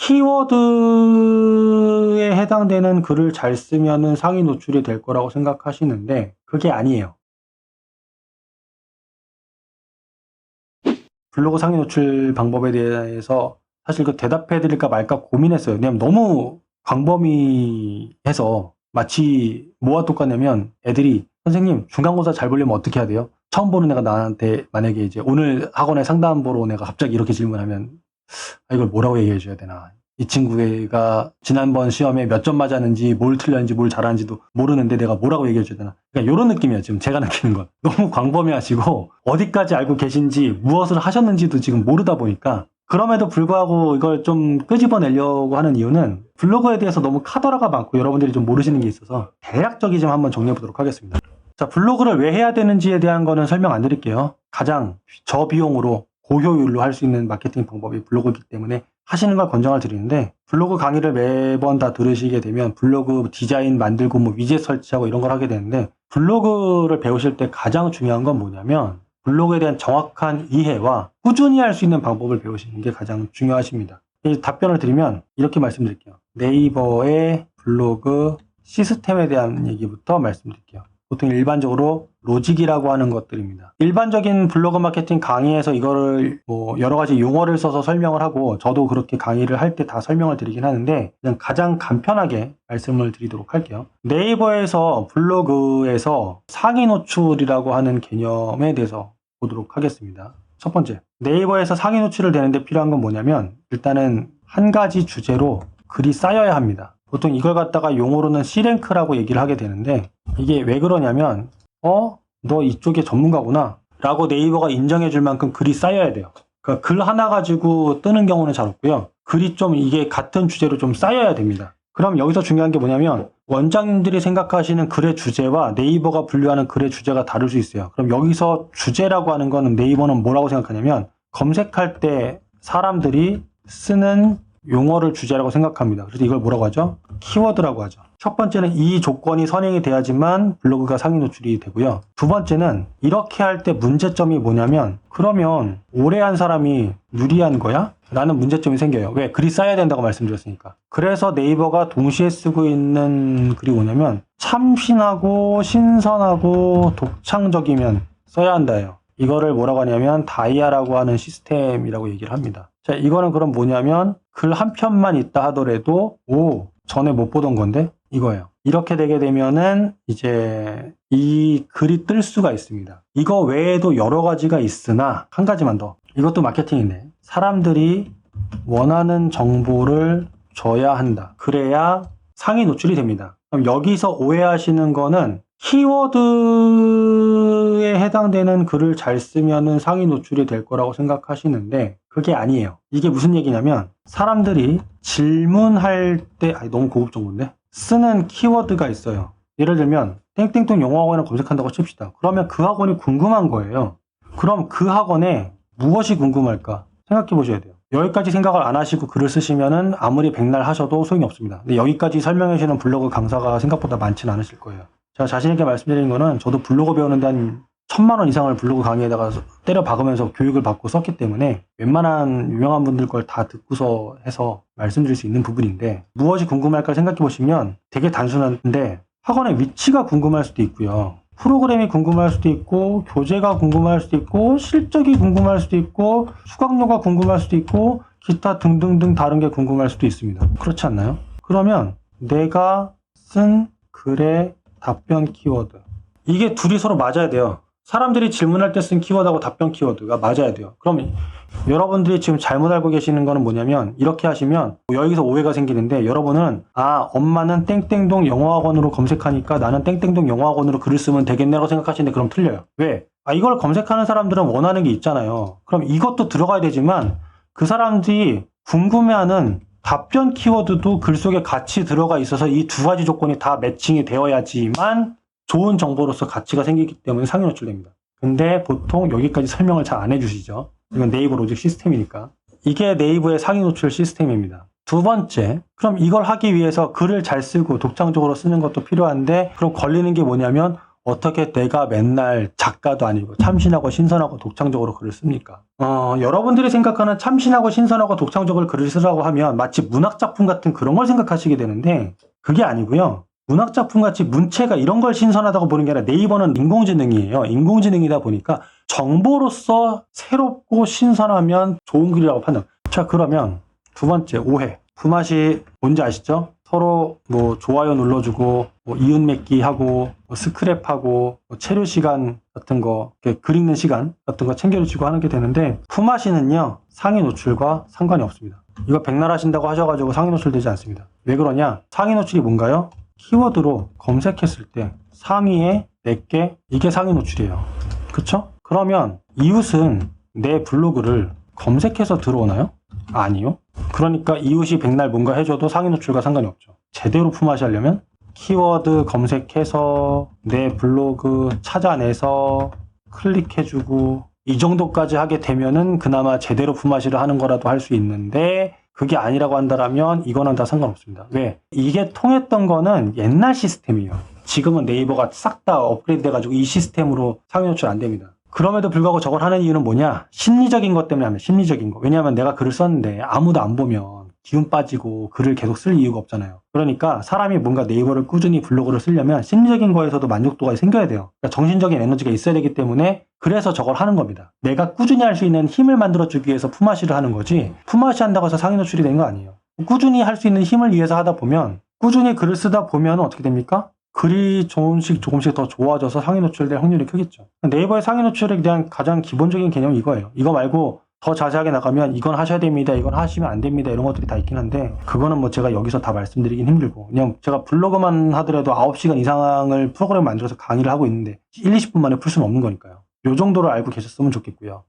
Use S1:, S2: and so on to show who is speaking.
S1: 키워드에 해당되는 글을 잘 쓰면은 상위 노출이 될 거라고 생각하시는데 그게 아니에요. 블로그 상위 노출 방법에 대해서 사실 그 대답해 드릴까 말까 고민했어요. 왜냐면 너무 광범위해서 마치 뭐가 똑같냐면 애들이 선생님 중간고사 잘 보려면 어떻게 해야 돼요? 처음 보는 애가 나한테 만약에 이제 오늘 학원에 상담 보러 온 애가 갑자기 이렇게 질문하면 아, 이걸 뭐라고 얘기해 줘야 되나. 이 친구가 지난번 시험에 몇 점 맞았는지 뭘 틀렸는지 뭘 잘하는지도 모르는데 내가 뭐라고 얘기해 줘야 되나. 그러니까 이런 느낌이에요. 지금 제가 느끼는 건. 너무 광범위하시고 어디까지 알고 계신지 무엇을 하셨는지도 지금 모르다 보니까 그럼에도 불구하고 이걸 좀 끄집어내려고 하는 이유는 블로그에 대해서 너무 카더라가 많고 여러분들이 좀 모르시는 게 있어서 대략적이 좀 한번 정리해 보도록 하겠습니다. 자, 블로그를 왜 해야 되는지에 대한 거는 설명 안 드릴게요. 가장 저비용으로 고효율로 할 수 있는 마케팅 방법이 블로그이기 때문에 하시는 걸 권장을 드리는데 블로그 강의를 매번 다 들으시게 되면 블로그 디자인 만들고 뭐 위젯 설치하고 이런 걸 하게 되는데 블로그를 배우실 때 가장 중요한 건 뭐냐면 블로그에 대한 정확한 이해와 꾸준히 할 수 있는 방법을 배우시는 게 가장 중요하십니다. 이 답변을 드리면 이렇게 말씀드릴게요. 네이버의 블로그 시스템에 대한 얘기부터 말씀드릴게요. 보통 일반적으로 로직이라고 하는 것들입니다. 일반적인 블로그 마케팅 강의에서 이거를 뭐 여러 가지 용어를 써서 설명을 하고 저도 그렇게 강의를 할 때 다 설명을 드리긴 하는데 그냥 가장 간편하게 말씀을 드리도록 할게요. 네이버에서 블로그에서 상위 노출이라고 하는 개념에 대해서 보도록 하겠습니다. 첫 번째, 네이버에서 상위 노출을 되는데 필요한 건 뭐냐면 일단은 한 가지 주제로 글이 쌓여야 합니다. 보통 이걸 갖다가 용어로는 C랭크라고 얘기를 하게 되는데 이게 왜 그러냐면 어? 너 이쪽에 전문가구나 라고 네이버가 인정해 줄 만큼 글이 쌓여야 돼요. 그러니까 글 하나 가지고 뜨는 경우는 잘 없고요. 글이 좀 이게 같은 주제로 좀 쌓여야 됩니다. 그럼 여기서 중요한 게 뭐냐면 원장님들이 생각하시는 글의 주제와 네이버가 분류하는 글의 주제가 다를 수 있어요. 그럼 여기서 주제라고 하는 거는 네이버는 뭐라고 생각하냐면 검색할 때 사람들이 쓰는 용어를 주제라고 생각합니다. 그래서 이걸 뭐라고 하죠? 키워드라고 하죠. 첫 번째는 이 조건이 선행이 돼야지만 블로그가 상위 노출이 되고요. 두 번째는 이렇게 할 때 문제점이 뭐냐면 그러면 오래 한 사람이 유리한 거야? 라는 문제점이 생겨요. 왜? 글이 쌓여야 된다고 말씀드렸으니까. 그래서 네이버가 동시에 쓰고 있는 글이 뭐냐면 참신하고 신선하고 독창적이면 써야 한다예요. 이거를 뭐라고 하냐면 다이아라고 하는 시스템이라고 얘기를 합니다. 자, 이거는 그럼 뭐냐면 글 한 편만 있다 하더라도 오, 전에 못 보던 건데 이거예요. 이렇게 되게 되면은 이제 이 글이 뜰 수가 있습니다. 이거 외에도 여러 가지가 있으나 한 가지만 더. 이것도 마케팅인데 사람들이 원하는 정보를 줘야 한다. 그래야 상위 노출이 됩니다. 그럼 여기서 오해하시는 거는 키워드에 해당되는 글을 잘 쓰면은 상위 노출이 될 거라고 생각하시는데 그게 아니에요. 이게 무슨 얘기냐면 사람들이 질문할 때 아니 너무 고급 정보인데 쓰는 키워드가 있어요. 예를 들면 땡땡땡 영어학원을 검색한다고 칩시다. 그러면 그 학원이 궁금한 거예요. 그럼 그 학원에 무엇이 궁금할까 생각해 보셔야 돼요. 여기까지 생각을 안 하시고 글을 쓰시면은 아무리 백날 하셔도 소용이 없습니다. 근데 여기까지 설명해 주시는 블로그 강사가 생각보다 많지는 않으실 거예요. 제가 자신있게 말씀드리는 거는 저도 블로그 배우는데 한 천만 원 이상을 블로그 강의에다가 때려 박으면서 교육을 받고 썼기 때문에 웬만한 유명한 분들 걸 다 듣고서 해서 말씀드릴 수 있는 부분인데 무엇이 궁금할까 생각해 보시면 되게 단순한데 학원의 위치가 궁금할 수도 있고요. 프로그램이 궁금할 수도 있고 교재가 궁금할 수도 있고 실적이 궁금할 수도 있고 수강료가 궁금할 수도 있고 기타 등등등 다른 게 궁금할 수도 있습니다. 그렇지 않나요? 그러면 내가 쓴 글의 답변 키워드 이게 둘이 서로 맞아야 돼요. 사람들이 질문할 때 쓴 키워드하고 답변 키워드가 맞아야 돼요. 그럼 여러분들이 지금 잘못 알고 계시는 거는 뭐냐면 이렇게 하시면 여기서 오해가 생기는데 여러분은 아 엄마는 땡땡동 영어학원으로 검색하니까 나는 땡땡동 영어학원으로 글을 쓰면 되겠네라고 생각하시는데 그럼 틀려요. 왜? 아 이걸 검색하는 사람들은 원하는 게 있잖아요. 그럼 이것도 들어가야 되지만 그 사람들이 궁금해하는 답변 키워드도 글 속에 같이 들어가 있어서 이 두 가지 조건이 다 매칭이 되어야지만 좋은 정보로서 가치가 생기기 때문에 상위 노출됩니다. 근데 보통 여기까지 설명을 잘 안 해주시죠. 이건 네이버 로직 시스템이니까. 이게 네이버의 상위 노출 시스템입니다. 두 번째, 그럼 이걸 하기 위해서 글을 잘 쓰고 독창적으로 쓰는 것도 필요한데, 그럼 걸리는 게 뭐냐면, 어떻게 내가 맨날 작가도 아니고 참신하고 신선하고 독창적으로 글을 씁니까? 어, 여러분들이 생각하는 참신하고 신선하고 독창적으로 글을 쓰라고 하면 마치 문학작품 같은 그런 걸 생각하시게 되는데 그게 아니고요. 문학작품 같이 문체가 이런 걸 신선하다고 보는 게 아니라 네이버는 인공지능이에요. 인공지능이다 보니까 정보로서 새롭고 신선하면 좋은 글이라고 판단. 자, 그러면 두 번째 오해. 품앗이 뭔지 아시죠? 서로 뭐 좋아요 눌러주고 뭐 이웃 맺기 하고 뭐 스크랩하고 뭐 체류 시간 같은 거 글 읽는 시간 같은 거 챙겨주시고 하는 게 되는데 품앗이는요 상위 노출과 상관이 없습니다. 이거 백날 하신다고 하셔가지고 상위 노출 되지 않습니다. 왜 그러냐? 상위 노출이 뭔가요? 키워드로 검색했을 때 상위에 4개 이게 상위 노출이에요. 그쵸? 그러면 이웃은 내 블로그를 검색해서 들어오나요? 아니요. 그러니까 이웃이 백날 뭔가 해줘도 상위 노출과 상관이 없죠. 제대로 품앗이 하려면 키워드 검색해서 내 블로그 찾아내서 클릭해주고 이 정도까지 하게 되면은 그나마 제대로 품앗이를 하는 거라도 할 수 있는데 그게 아니라고 한다라면 이거는 다 상관없습니다. 왜? 이게 통했던 거는 옛날 시스템이에요. 지금은 네이버가 싹 다 업그레이드 돼가지고 이 시스템으로 상위 노출 안 됩니다. 그럼에도 불구하고 저걸 하는 이유는 뭐냐? 심리적인 것 때문에 하면 심리적인 거. 왜냐하면 내가 글을 썼는데 아무도 안 보면 기운 빠지고 글을 계속 쓸 이유가 없잖아요. 그러니까 사람이 뭔가 네이버를 꾸준히 블로그를 쓰려면 심리적인 거에서도 만족도가 생겨야 돼요. 그러니까 정신적인 에너지가 있어야 되기 때문에 그래서 저걸 하는 겁니다. 내가 꾸준히 할 수 있는 힘을 만들어주기 위해서 품앗이를 하는 거지 품앗이 한다고 해서 상위 노출이 되는 거 아니에요. 꾸준히 할 수 있는 힘을 위해서 하다 보면 꾸준히 글을 쓰다 보면 어떻게 됩니까? 글이 조금씩 조금씩 더 좋아져서 상위 노출될 확률이 크겠죠. 네이버의 상위 노출에 대한 가장 기본적인 개념이 이거예요. 이거 말고 더 자세하게 나가면 이건 하셔야 됩니다. 이건 하시면 안 됩니다. 이런 것들이 다 있긴 한데 그거는 뭐 제가 여기서 다 말씀드리긴 힘들고 그냥 제가 블로그만 하더라도 9시간 이상을 프로그램 만들어서 강의를 하고 있는데 1, 20분 만에 풀 수는 없는 거니까요. 요 정도를 알고 계셨으면 좋겠고요.